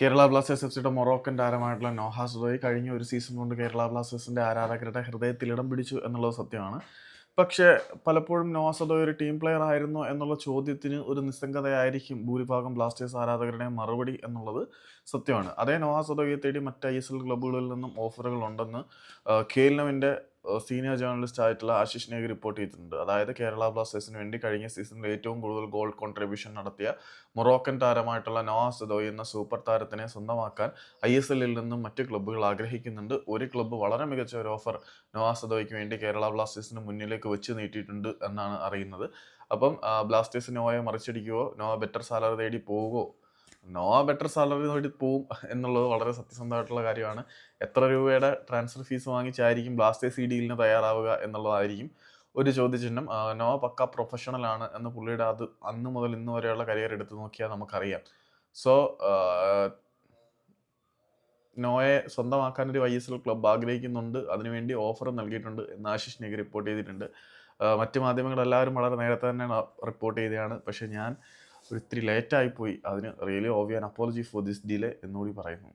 Kerala Blasters F സിയുടെ Moroccan താരമായിട്ടുള്ള നോഹാസ് ഉദോയ് കഴിഞ്ഞ ഒരു സീസൺ കൊണ്ട് കേരള ബ്ലാസ്റ്റേഴ്സിന്റെ ആരാധകരുടെ ഹൃദയത്തിൽ ഇടം പിടിച്ചു എന്നുള്ളത് സത്യമാണ്. പക്ഷേ പലപ്പോഴും നോഹാസ് ഉദോയ് ഒരു ടീം പ്ലെയർ ആയിരുന്നോ എന്നുള്ള ചോദ്യത്തിന് ഒരു നിസ്സംഗതയായിരിക്കും ഭൂരിഭാഗം ബ്ലാസ്റ്റേഴ്സ് ആരാധകരുടെ മറുപടി എന്നുള്ളത് സത്യമാണ്. അതേ നോഹാസ് ഉദോയെ തേടി മറ്റ് ഐ എസ് എൽ ക്ലബ്ബുകളിൽ നിന്നും ഓഫറുകൾ ഉണ്ടെന്ന് കേൽനവിന്റെ സീനിയർ ജേർണലിസ്റ്റ് ആയിട്ടുള്ള ആശിഷ് നേഗ് റിപ്പോർട്ട് ചെയ്തിട്ടുണ്ട്. അതായത് കേരള ബ്ലാസ്റ്റേഴ്സിന് വേണ്ടി കഴിഞ്ഞ സീസണിൽ ഏറ്റവും കൂടുതൽ ഗോൾ കോൺട്രിബ്യൂഷൻ നടത്തിയ മൊറോക്കൻ താരമായിട്ടുള്ള നവാസ് സദോയ് എന്ന സൂപ്പർ താരത്തിനെ സ്വന്തമാക്കാൻ ഐ എസ് എല്ലിൽ നിന്നും മറ്റ് ക്ലബ്ബുകൾ ആഗ്രഹിക്കുന്നുണ്ട്. ഒരു ക്ലബ്ബ് വളരെ മികച്ച ഒരു ഓഫർ നോവാ സദോയ്ക്ക് വേണ്ടി കേരള ബ്ലാസ്റ്റേഴ്സിന് മുന്നിലേക്ക് വെച്ച് നീട്ടിയിട്ടുണ്ട് എന്നാണ് അറിയുന്നത്. അപ്പം ബ്ലാസ്റ്റേഴ്സ് നോയെ മറിച്ചടിക്കുവോ? നോ ബെറ്റർ സാലറി തേടി പോവുകയോ നോവ ബെറ്റർ സാലറി നോക്കി പോവും എന്നുള്ളത് വളരെ സത്യസന്ധമായിട്ടുള്ള കാര്യമാണ്. എത്ര രൂപയുടെ ട്രാൻസ്ഫർ ഫീസ് വാങ്ങിച്ചായിരിക്കും ബ്ലാസ്റ്റേഴ്സ് ഈ ഡീലിന് തയ്യാറാവുക എന്നുള്ളതായിരിക്കും ഒരു ചോദ്യചിഹ്നം. നോ പക്ക പ്രൊഫഷണൽ ആണ് എന്ന് പുള്ളിയുടെ അത് അന്ന് മുതൽ ഇന്ന് വരെയുള്ള കരിയർ എടുത്തു നോക്കിയാൽ നമുക്കറിയാം. സോ നോയെ സ്വന്തമാക്കാൻ ഒരു ഐ എസ് എൽ ക്ലബ്ബ് ആഗ്രഹിക്കുന്നുണ്ട്. അതിനുവേണ്ടി ഓഫർ നൽകിയിട്ടുണ്ട് എന്ന് ആശിഷ് നേഗ് റിപ്പോർട്ട് ചെയ്തിട്ടുണ്ട്. മറ്റ് മാധ്യമങ്ങളെല്ലാവരും വളരെ നേരത്തെ തന്നെ റിപ്പോർട്ട് ചെയ്തതാണ്. പക്ഷേ ഞാൻ ഒരു ഇത്തിരി ലേറ്റായി പോയി. അതിന് really ഓവിയാൻ apology for this delay എന്നുകൂടി പറയുന്നു.